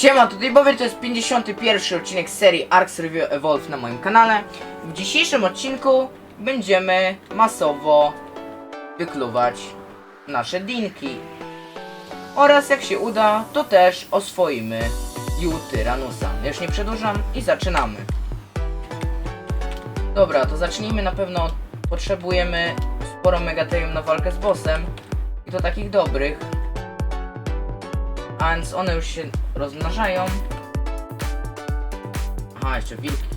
Siema, tutaj Bobby, to jest 51 odcinek serii Arx Review Evolve na moim kanale. W dzisiejszym odcinku będziemy masowo wykluwać nasze dinki. Oraz jak się uda, to też oswoimy Jutyranusa. Już nie przedłużam i zaczynamy. Dobra, to zacznijmy na pewno. Potrzebujemy sporo megaterium na walkę z bossem. I to takich dobrych. A więc one już się rozmnażają. Aha, jeszcze wilki.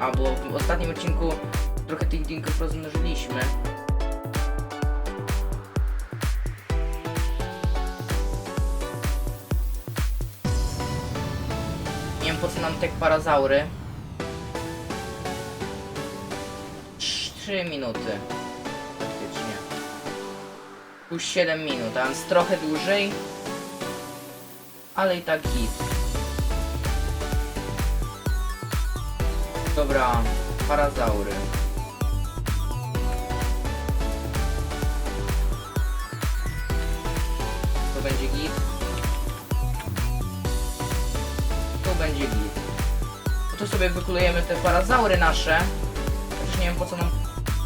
A, bo w ostatnim odcinku trochę tych dinków rozmnożyliśmy. Nie wiem po co nam te parazaury. 3 minuty. Faktycznie. Plus 7 minut, a więc trochę dłużej ale i tak git. Dobra, parazaury. To będzie git. Tu będzie git. No to sobie wykulujemy te parazaury nasze. Chociaż nie wiem po co nam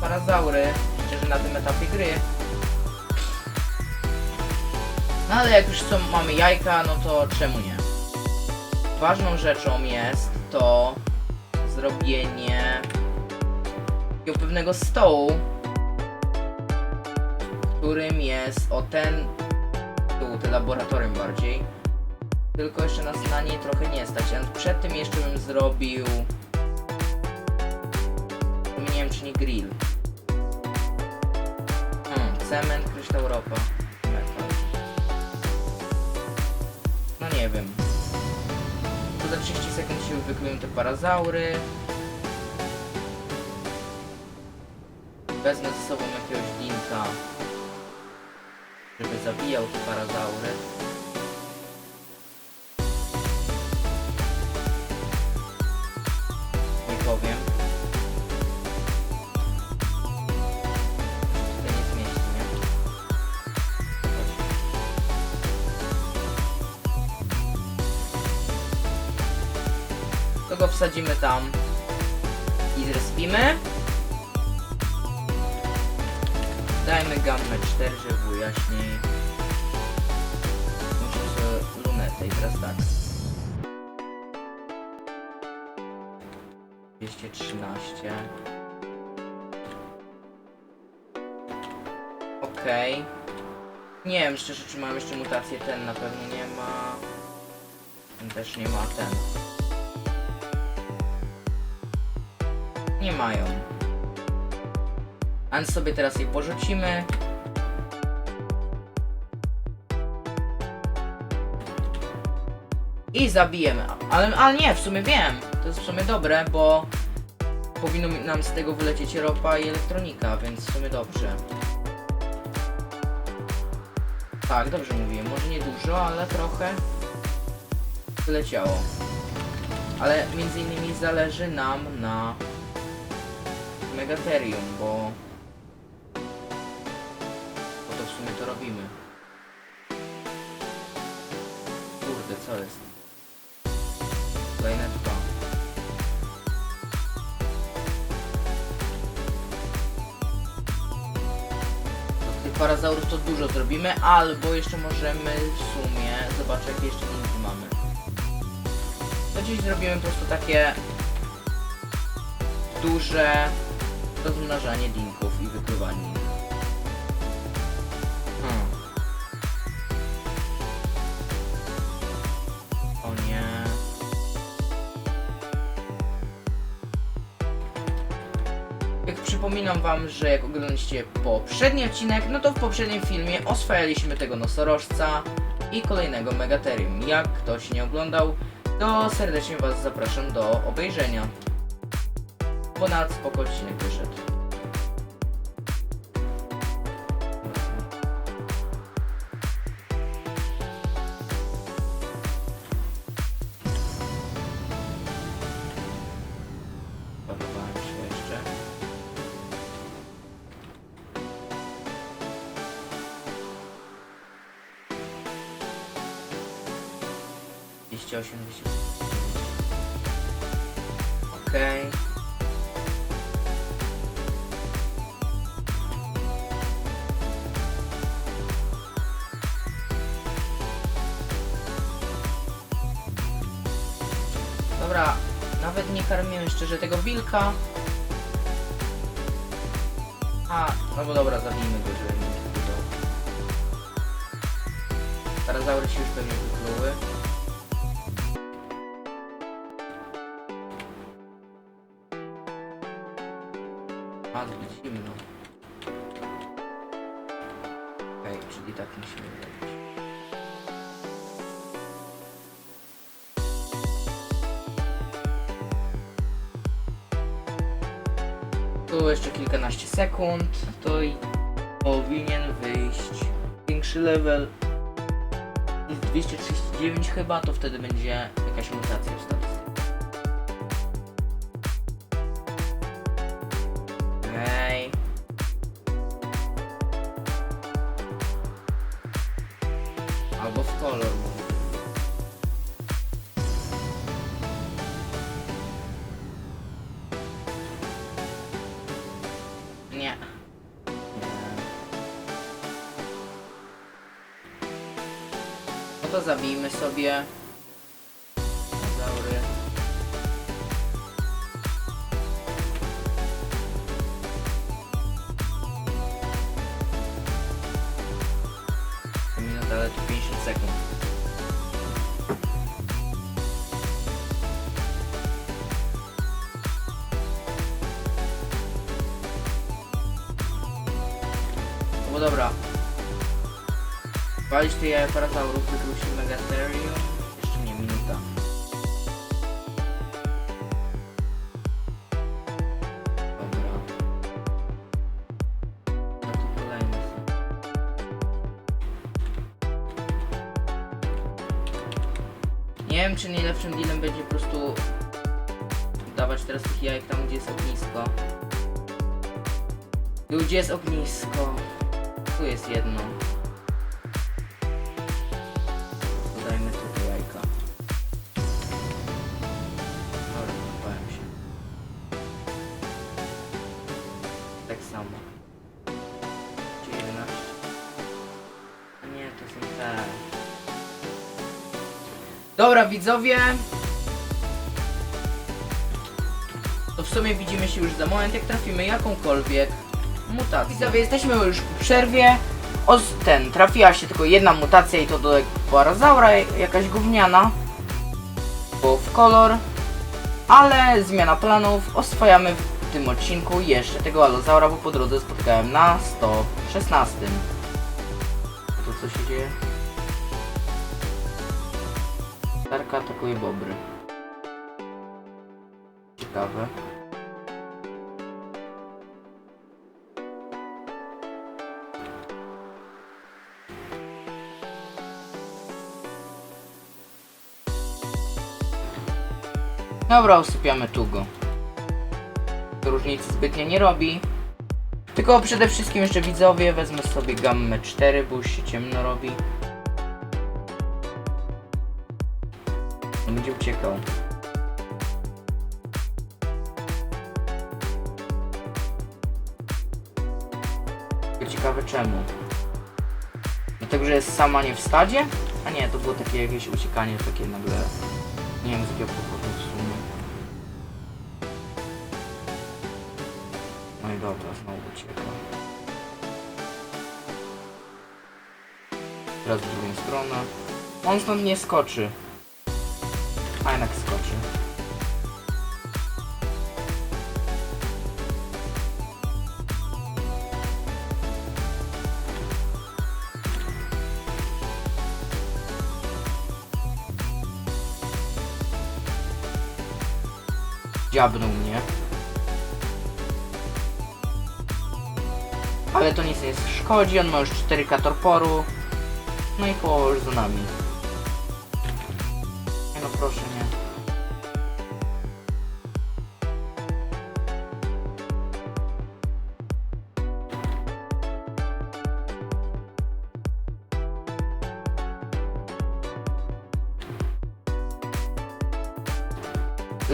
parazaury, szczerze na tym etapie gry. No ale jak już są, mamy jajka, no to czemu nie? Ważną rzeczą jest to zrobienie pewnego stołu, którym jest o ten tu, te laboratorium bardziej. Tylko jeszcze na nie trochę nie stać. A przed tym jeszcze bym zrobił. Nie wiem czy nie grill. Hmm, cement, kryształ, ropa. Nie wiem. To za 30 sekund się wyklują te parazaury. Wezmę ze sobą jakiegoś dinka, żeby zabijał te parazaury. Go wsadzimy tam i zrespimy. Dajmy gammę 4, żeby było jaśniej. Muszę sobie lunetę i teraz tak. 213. Okej. Nie wiem szczerze czy mam jeszcze mutację, ten na pewno nie ma. Ten też nie ma, ten. Nie mają. Więc sobie teraz je porzucimy. I zabijemy. Ale, ale nie, w sumie wiem. To jest w sumie dobre, bo powinno nam z tego wylecieć ropa i elektronika, więc w sumie dobrze. Tak, dobrze mówiłem. Może nie dużo, ale trochę wyleciało. Ale między innymi zależy nam na Megatherium, bo... Bo to w sumie to robimy. Kurde, co jest? Od tych parazaurów to dużo zrobimy, albo jeszcze możemy w sumie zobaczyć jakie jeszcze linki mamy. To dziś zrobimy po prostu takie duże rozmnażanie dinków i wykrywanie ich. Hmm. O nie. Jak przypominam wam, że jak oglądaliście poprzedni odcinek, no to w poprzednim filmie oswajaliśmy tego nosorożca i kolejnego megaterium. Jak ktoś nie oglądał, to serdecznie was zapraszam do obejrzenia. Ponad spoko odcinek wyszedł. Podobałem się jeszcze. 208, 200. Okej. Dobra, nawet nie karmiłem szczerze tego wilka. A, no bo dobra, zabijmy go, żeby nie wkurzał. Tarazaury się już pewnie wykluły. A, zbyt zimno. Okej, czyli tak musimy zrobić. Tu jeszcze kilkanaście sekund, to i powinien wyjść większy level. Jest 239 chyba, to wtedy będzie jakaś mutacja to zabijmy sobie. Zaury. Minuta, ale tu 50 sekund. No dobra. Walić te jaja Nie wiem, czy najlepszym dealem będzie po prostu dawać teraz tych jajek tam, gdzie jest ognisko. Gdzie jest ognisko. Tu jest jedno. Dobra, widzowie. To w sumie widzimy się już za moment, jak trafimy jakąkolwiek mutację. Widzowie, jesteśmy już po przerwie. O, ten, trafiła się tylko jedna mutacja i to do Parazaura, jakaś gówniana. Bo w kolor. Ale zmiana planów, oswajamy w tym odcinku jeszcze tego Alozaura, bo po drodze spotkałem na 116. To co się dzieje? Tarka atakuje bobry. Ciekawe. Dobra, usypiamy tu go. To różnicy zbytnio nie robi. Tylko przede wszystkim jeszcze widzowie, wezmę sobie gammę 4, bo już się ciemno robi. On będzie uciekał. Ciekawe czemu. Dlatego, że jest sama nie w stadzie? A nie, to było takie jakieś uciekanie, takie nagle... Nie wiem z jakiego powodu w sumie. No i dobra, znowu ucieka. Teraz w drugą stronę. On stąd nie skoczy. Dziabnął mnie. Ale to nic nie szkodzi, on ma już 4K torporu. No i połowa już za nami. No proszę nie.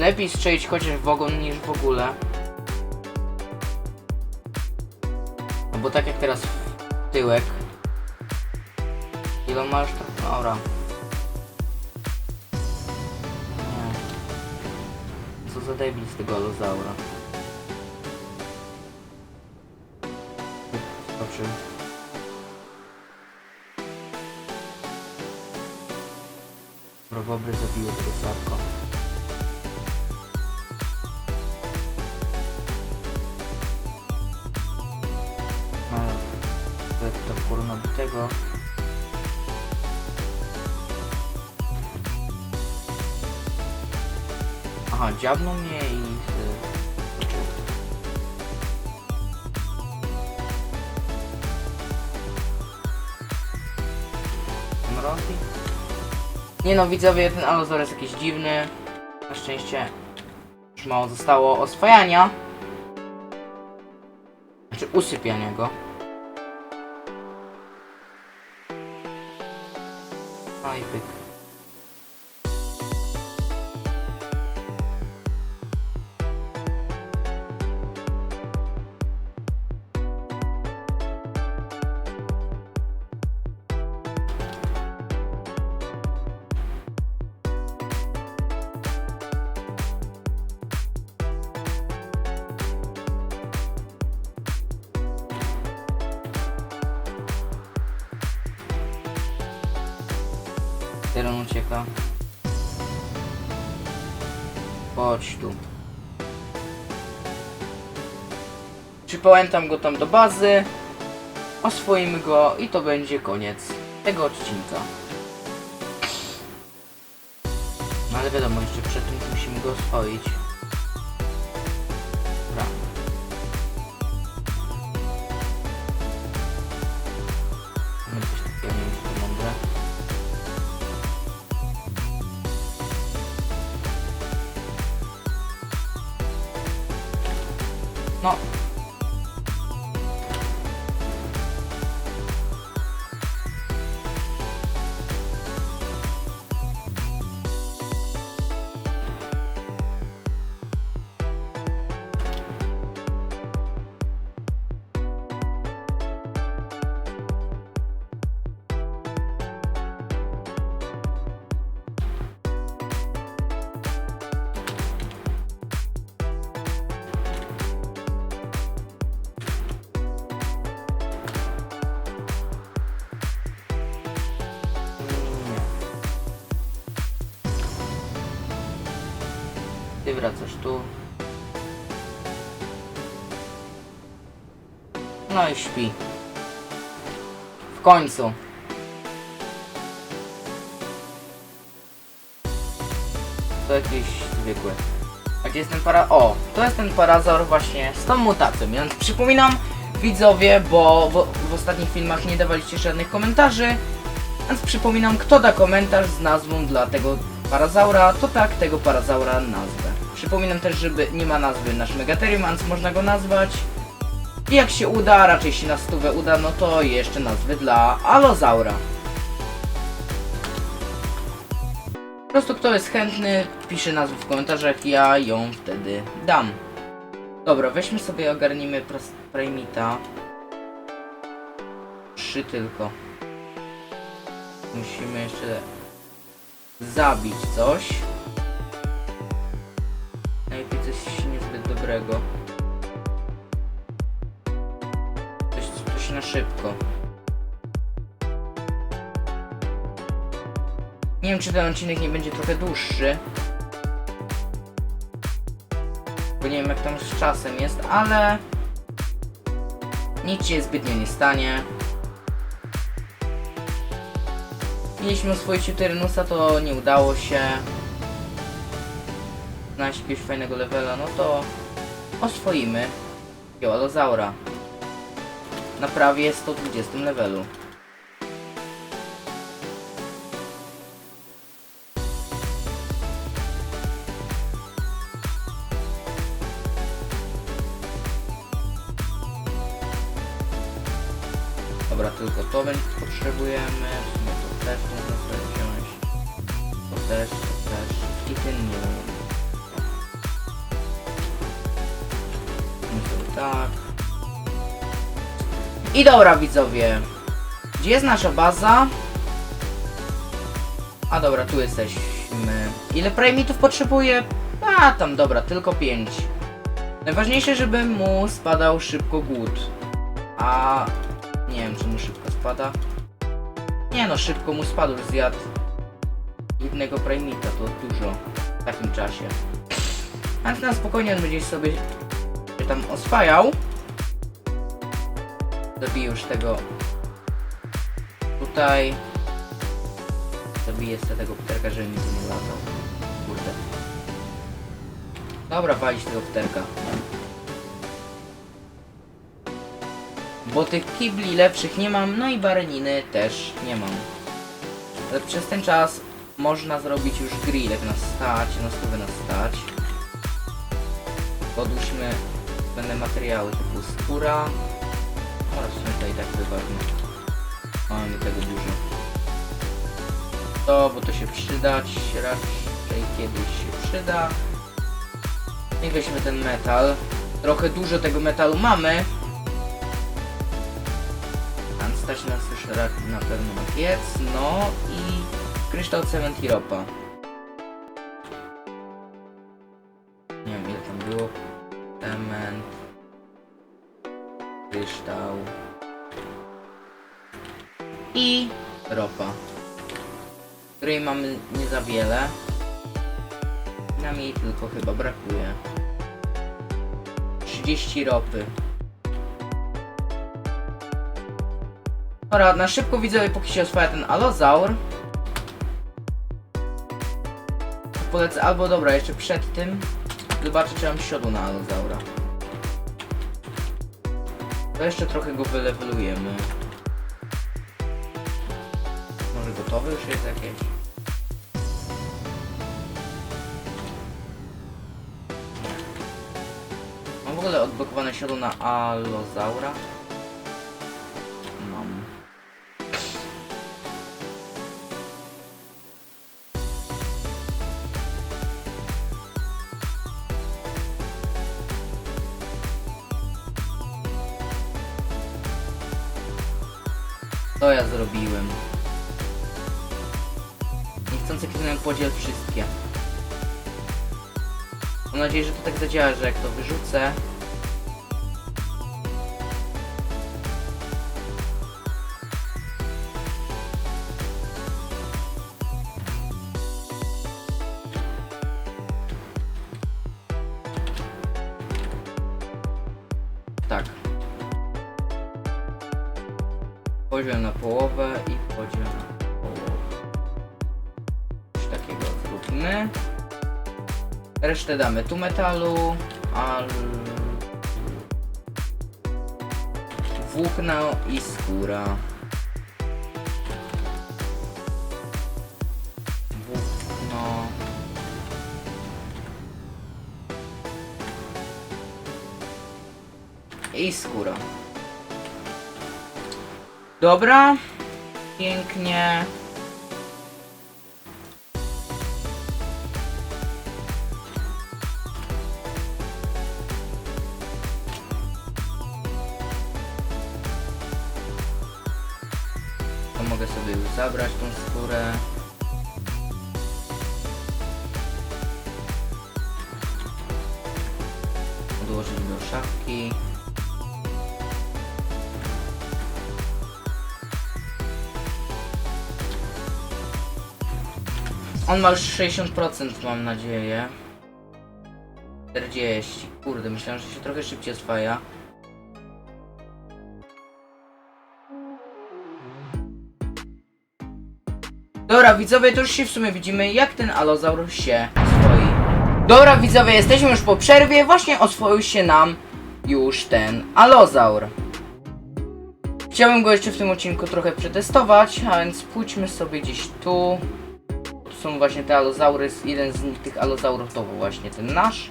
Lepiej strzelić chociaż w ogon niż w ogóle. No bo tak jak teraz w tyłek. Ile masz? Dobra. Co za debil z tego alozaura. Dobrze. Robobry zabiły tego sarko. Tego. Aha, dziabnął mnie i... Nie no, widzowie, ten Alozor jest jakiś dziwny. Na szczęście już mało zostało oswajania. Znaczy usypiania go. No i Teren ucieka. Chodź tu. Przypałętam go tam do bazy. Oswoimy go i to będzie koniec tego odcinka. No ale wiadomo, jeszcze przed tym musimy go oswoić. Wracasz tu. No i śpi. W końcu. To jakieś zwykłe. A gdzie jest ten para... O! To jest ten parazor właśnie z tą mutacją. Więc przypominam widzowie, bo w, w ostatnich filmach nie dawaliście żadnych komentarzy. Więc przypominam, kto da komentarz z nazwą dla tego parazaura, to tak tego parazaura nazwę. Przypominam też, że nie ma nazwy nasz Megatherium, można go nazwać. I jak się uda, raczej się na stówę uda, no to jeszcze nazwy dla Alozaura. Po prostu kto jest chętny, pisze nazwę w komentarzach, ja ją wtedy dam. Dobra, weźmy sobie, ogarnijmy Primita. Trzy tylko. Musimy jeszcze zabić coś. Dobrego. Coś, coś na szybko. Nie wiem, czy ten odcinek nie będzie trochę dłuższy. Bo nie wiem, jak tam z czasem jest, ale... Nic się zbytnio nie stanie. Mieliśmy oswoić Uterynusa, to nie udało się. Znaleźć jakiegoś fajnego levela, no to oswoimy Geolozaura. Na prawie 120 levelu. Dobra, tylko to będzie potrzebujemy. Dobra widzowie. Gdzie jest nasza baza? A dobra, tu jesteśmy. Ile primitów potrzebuję? A tam dobra, tylko 5. Najważniejsze, żeby mu spadał szybko głód. A nie wiem, czy mu szybko spada. Nie no, szybko mu spadł, już zjadł jednego primita, to dużo w takim czasie. Więc na spokojnie on będzie sobie tam oswajał. Zabiję już tego tutaj. Zabiję sobie tego pterka, żeby mi tu nie latał. Kurde. Dobra, walić tego pterka. Bo tych kibli lepszych nie mam, no i bareniny też nie mam. Ale przez ten czas można zrobić już grillek na stać, na stówę na stać. Podłóżmy będę materiały typu skóra. To i tak wyważmy. Mamy tego dużo. To, bo to się przydać raczej kiedyś się przyda. I weźmy ten metal. Trochę dużo tego metalu mamy. A stać nas już na pewno na piec. No i kryształ, cement i ropa. Wiele. Nam jej tylko chyba brakuje. 30 ropy. Dobra, na szybko widzowie, póki się oswaja ten alozaur. Polecę, albo dobra, jeszcze przed tym zobaczę, czy mam siodło na alozaura. To jeszcze trochę go wylewelujemy. Może gotowy już jest jakieś? Odblokowane siodło na alozaura? Mam. To ja zrobiłem. Niechcący kliknąłem podziel wszystkie. Mam nadzieję, że to tak zadziała, że jak to wyrzucę... Resztę damy tu metalu, al... Włókno i skóra. Włókno. I skóra. Dobra. Pięknie. On ma już 60% mam nadzieję. 40. Kurde, myślałem, że się trochę szybciej oswaja. Dobra, widzowie, to już się w sumie widzimy, jak ten alozaur się oswoi. Dobra, widzowie, jesteśmy już po przerwie. Właśnie oswoił się nam już ten alozaur. Chciałbym go jeszcze w tym odcinku trochę przetestować, a więc pójdźmy sobie gdzieś tu. Są właśnie te alozaury, jeden z nich, tych alozaurów to był właśnie ten nasz.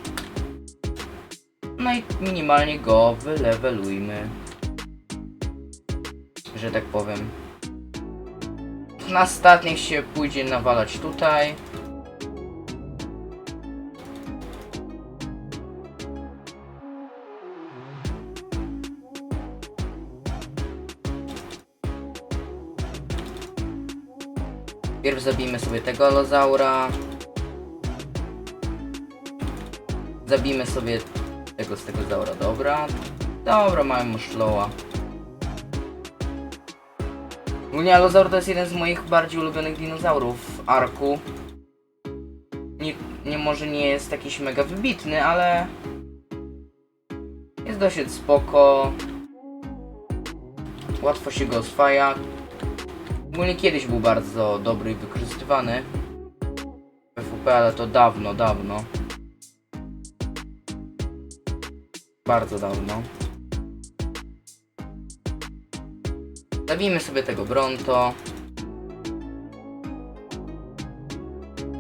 No i minimalnie go wylewelujmy. Że tak powiem. Na się pójdzie nawalać tutaj. Pierw zabijmy sobie tego alozaura. Zabijmy sobie tego z tego zaura, dobra. Dobra, mamy muszloła. Ogólnie alozaur to jest jeden z moich bardziej ulubionych dinozaurów w arku. Nie, nie może nie jest jakiś mega wybitny, ale jest dosyć spoko. Łatwo się go oswaja. Ogólnie kiedyś był bardzo dobry i wykorzystywany PvP, ale to dawno, dawno. Bardzo dawno. Zabijmy sobie tego Bronto.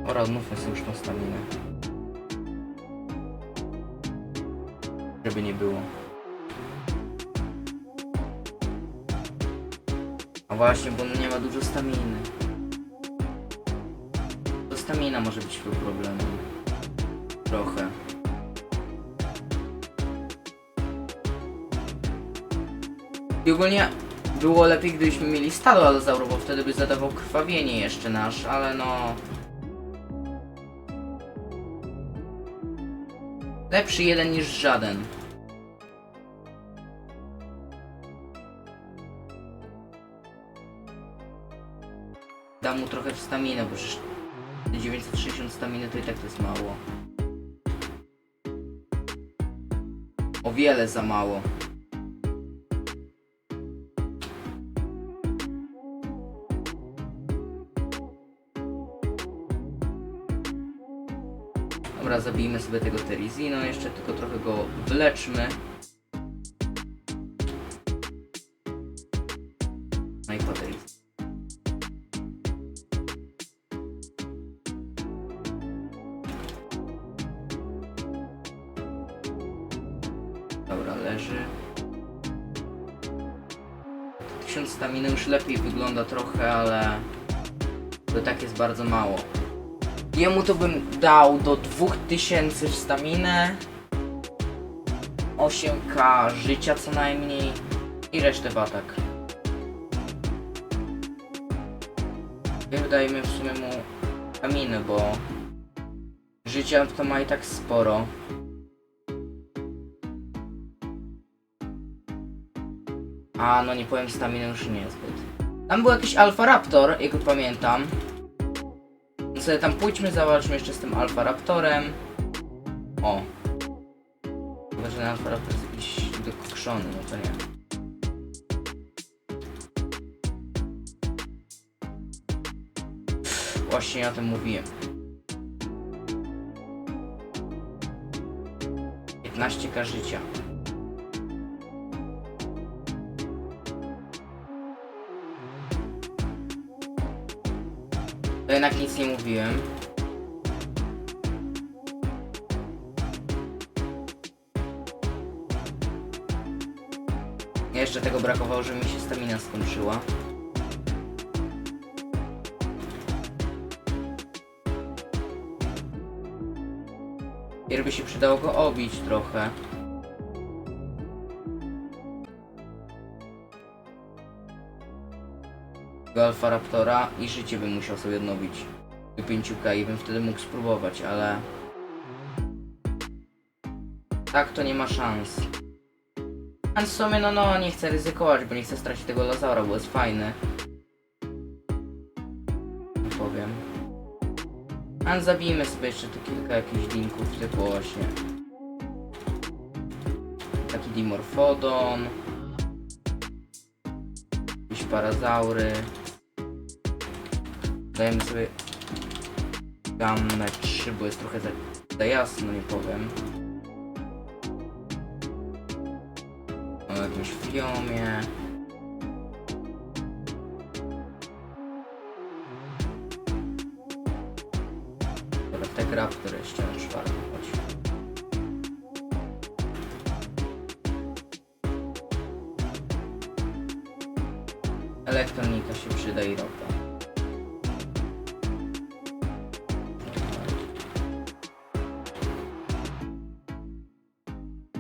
Oraz mówmy sobie już tą staminę. Żeby nie było. A właśnie, bo on nie ma dużo staminy. To stamina może być tu problemem. Trochę. I ogólnie było lepiej, gdybyśmy mieli stado alozaurów, bo wtedy by zadawał krwawienie jeszcze nasz, ale no... Lepszy jeden niż żaden. Staminę, bo przecież 960 staminy to i tak to jest mało. O wiele za mało. Dobra, zabijmy sobie tego Terizino, jeszcze tylko trochę go wyleczmy. Lepiej wygląda trochę, ale to tak jest bardzo mało. Jemu to bym dał do 2000 w staminę. 8k życia co najmniej i resztę w atak. Wydajmy w sumie mu staminy, bo życia to ma i tak sporo. A no nie powiem staminy już niezbyt. Tam był jakiś Alpha Raptor, jak pamiętam. No sobie tam pójdźmy, zobaczmy jeszcze z tym Alpha Raptorem. O. Chyba, że Alpha Raptor jest jakiś dokokszony, no to nie. Właśnie o tym mówiłem. 15k życia. To jednak nic nie mówiłem. Jeszcze tego brakowało, żeby mi się stamina skończyła. Pierw się przydało go obić trochę. Alfa Raptora i życie bym musiał sobie odnowić do 5k i bym wtedy mógł spróbować, ale tak to nie ma szans. A w sumie no no nie chcę ryzykować, bo nie chcę stracić tego Lazara, bo jest fajny. Powiem. A zabijmy sobie jeszcze tu kilka jakichś linków typu właśnie taki Dimorphodon jakieś parazaury Dajemy sobie gammę 3, bo jest trochę za, za jasno, nie powiem. O jakimś fiomie.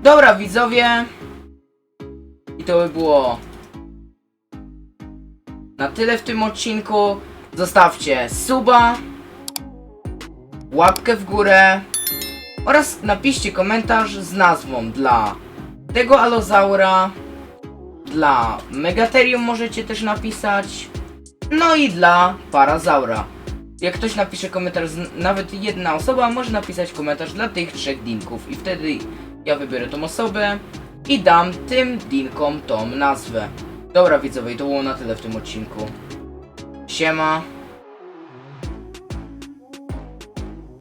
Dobra widzowie I to by było Na tyle w tym odcinku Zostawcie suba, łapkę w górę oraz napiszcie komentarz z nazwą dla tego alozaura, dla Megatherium możecie też napisać, no i dla Parazaura. Jak ktoś napisze komentarz, nawet jedna osoba może napisać komentarz dla tych trzech dinków i wtedy ja wybiorę tą osobę i dam tym dinkom tą nazwę. Dobra widzowie, to było na tyle w tym odcinku. Siema.